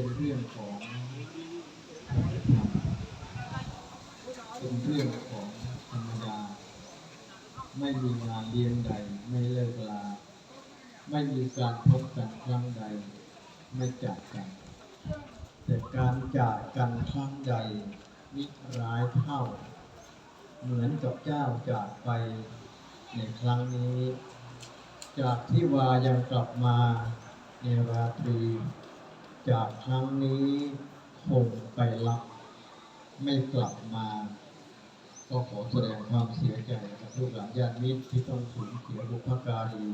เป็นเรื่องของเป็นเรื่องของธรรมดา ไม่มีงานเลี้ยงใด ไม่เลิกลา ไม่มีการพบกันครั้งใด ไม่จากกัน แต่การจากกันครั้งใดมิร้ายเท่า เหมือนกับเจ้าจากไปในครั้งนี้ จากที่วายังกลับมาในราตรี จากครั้งนี้คงไปรับไม่กลับมา ก็ขอแสดงความเสียใจกับลูกหลานญาติมิตรที่ต้องสูญเสียบุพการี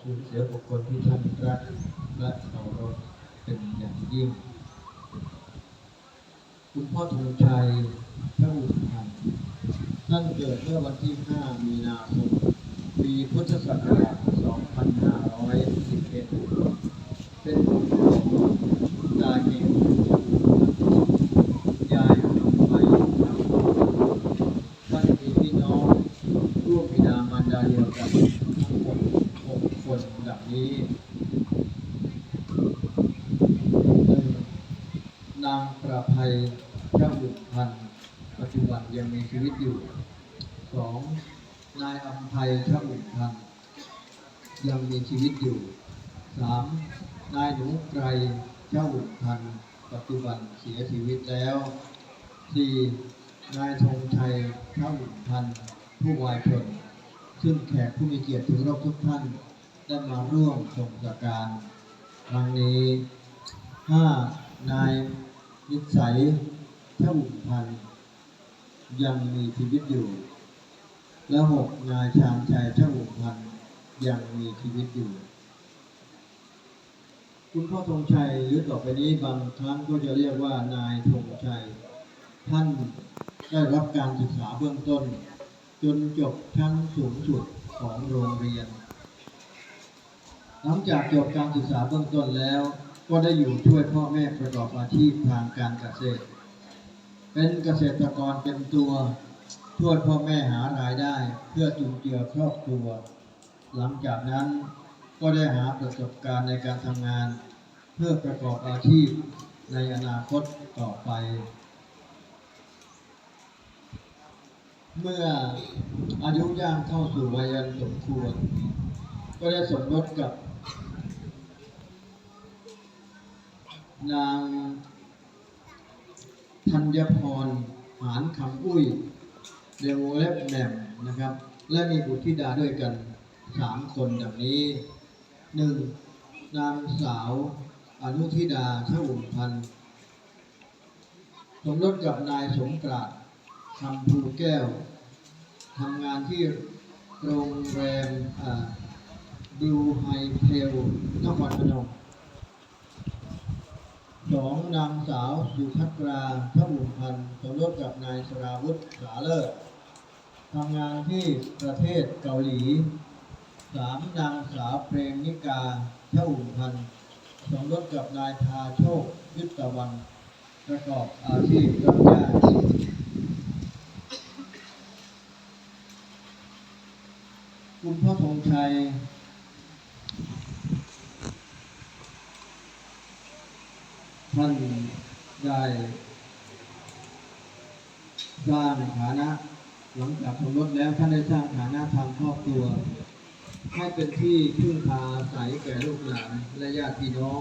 สูญเสียบุคคลที่ท่านรักและเคารพเป็นอย่างยิ่ง คุณพ่อธงชัยพระอุทัยท่านเกิดเมื่อวันที่ 5 มีนาคม ปีพุทธศักราช 2511 เป็นบุตรของดาเกมยายของไปครับท่านมีพี่น้องร่วมบิดามารดาเดียวกันทั้งหมดหกคนดังนี้หนึ่งนางประภัยเจ้าบุตรพันธ์ปัจจุบันยังมีชีวิตอยู่สองนายอัมภัยเจ้าบุตรพันธ์ยังมีชีวิตอยู่สามนายหนูไกรเจ้าบุตรพันธ์ปัจจุบันเสียชีวิตแล้วสี่นายธงชัยเจ้าบุตรพันธ์ผู้วายชน ซึ่งแขกผู้มีเกียรติถึงรบทุกท่านได้มาร่วมชมสักการครั้งนี้ห้านายนิสัยเท่าบุญพันยังมีชีวิตอยู่ และหกนายชาญชัยเท่าบุญพันยังมีชีวิตอยู่ คุณพ่อธงชัยหรือต่อไปนี้บางครั้งก็จะเรียกว่านายธงชัย ท่านได้รับการศึกษาเบื้องต้น จนจบชั้นสูงสุดของโรงเรียน หลังจากจบการศึกษาเบื้องต้นแล้ว ก็ได้อยู่ช่วยพ่อแม่ประกอบอาชีพทางการเกษตร เป็นเกษตรกรเป็นตัว ช่วยพ่อแม่หารายได้ เพื่อจุนเจือครอบครัว หลังจากนั้นก็ได้หาประสบการณ์ในการทำงาน เพื่อประกอบอาชีพในอนาคตต่อไป เมื่ออายุย่างเข้าสู่วัยอันสมควร ก็ได้สมรสกับ นางธัญพรหานคำอุ้ยเดวเล็บแหม่มนะครับ และมีบุตรธิดาด้วยกันสามคนดังนี้หนึ่งนางสาวอนุธิดาเท่าอุ่นพันธ์สมรสกับนายสงกราน ต์คำภูแก้วทำงานที่โรงแรมบลูไฮเทลนครพนมสองนางสาวสุภัตราทบุญพันธ์สมรสกับนายสราวุฒิสาเลิศทำงานที่ประเทศเกาหลีสามนางสาวเพลงนิกาทบุญพันธ์สมรสกับนายพาโชคยุตตะวันประกอบอาชีพรับจ้าง คุณพ่อธงชัย ท่านได้สร้างฐานะ หลังจากสมรสแล้วท่านได้สร้างฐานะทางครอบครัว ให้เป็นที่พึ่งพาอาศัยแก่ลูกหลานและญาติพี่น้อง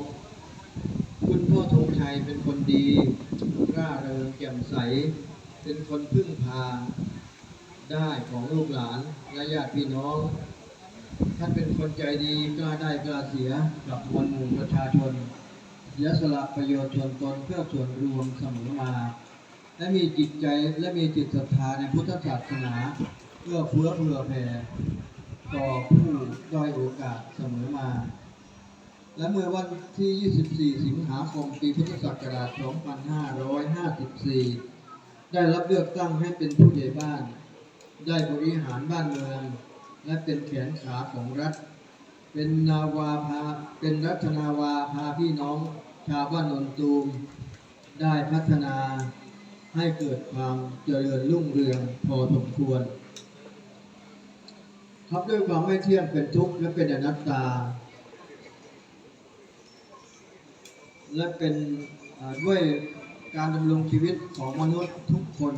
คุณพ่อธงชัยเป็นคนดี ร่าเริงแจ่มใส เป็นคนพึ่งพา ได้ของลูกหลานและญาติพี่น้อง ท่านเป็นคนใจดีกล้าได้กล้าเสียกับมวลหมู่ประชาชนเสียสละประโยชน์ส่วนตนเพื่อส่วนรวมเสมอมา และมีจิตใจและมีจิตศรัทธาในพุทธศาสนา เพื่อเฟื้อเผื่อแผ่ต่อผู้ด้อยโอกาสเสมอมา และเมื่อวันที่ 24 สิงหาคม ปีพุทธศักราช 2554 ได้รับเลือกตั้งให้เป็นผู้ใหญ่บ้าน ได้บริหารบ้านเมือง และเป็นแขนขาของรัฐ เป็นนาวาพาเป็นรัฐนาวาพาพี่น้องชาวบ้านนนตูม ได้พัฒนาให้เกิดความเจริญรุ่งเรืองพอสมควรครับด้วยความไม่เที่ยงเป็นทุกข์และเป็นอนัตตา และเป็นด้วยการดำรงชีวิตของมนุษย์ทุกคน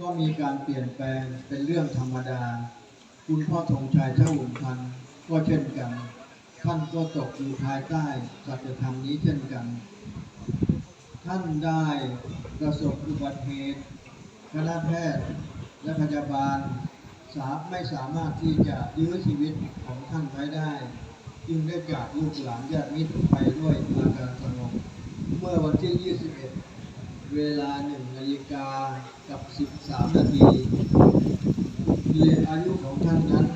ก็มีการเปลี่ยนแปลงเป็นเรื่องธรรมดา คุณพ่อธงชัยเจ้าหุ่นพันก็เช่นกัน ท่านก็ตกอยู่ภายใต้สัจธรรมนี้เช่นกัน ท่านได้ประสบอุบัติเหตุคณะแพทย์และพยาบาลสาไม่สามารถที่จะยื้อชีวิตของท่านไว้ได้ จึงได้จากลูกหลานญาติมิตรไปด้วยอาการสงบเมื่อวันที่ 21 เวลา1นาฬิกากับ13นาทีเรียนอายุของท่านนั้น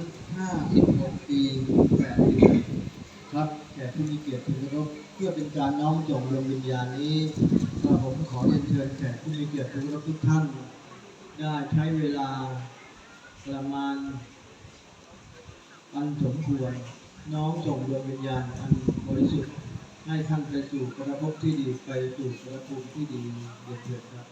56ปี8เดือนครับแขกผู้มีเกียรติที่เคารพเพื่อเป็นการน้อมส่งดวงวิญญาณนี้ผมขอเรียนเชิญแขกผู้มีเกียรติทุกท่าน ได้ใช้เวลาประมาณอันสมควรน้อมส่งดวงวิญญาณอันบริสุทธิ์ ให้ท่านไปสู่กระภพที่ดีไปสู่กระภูมิที่ดีเด็ดเด็ดครับ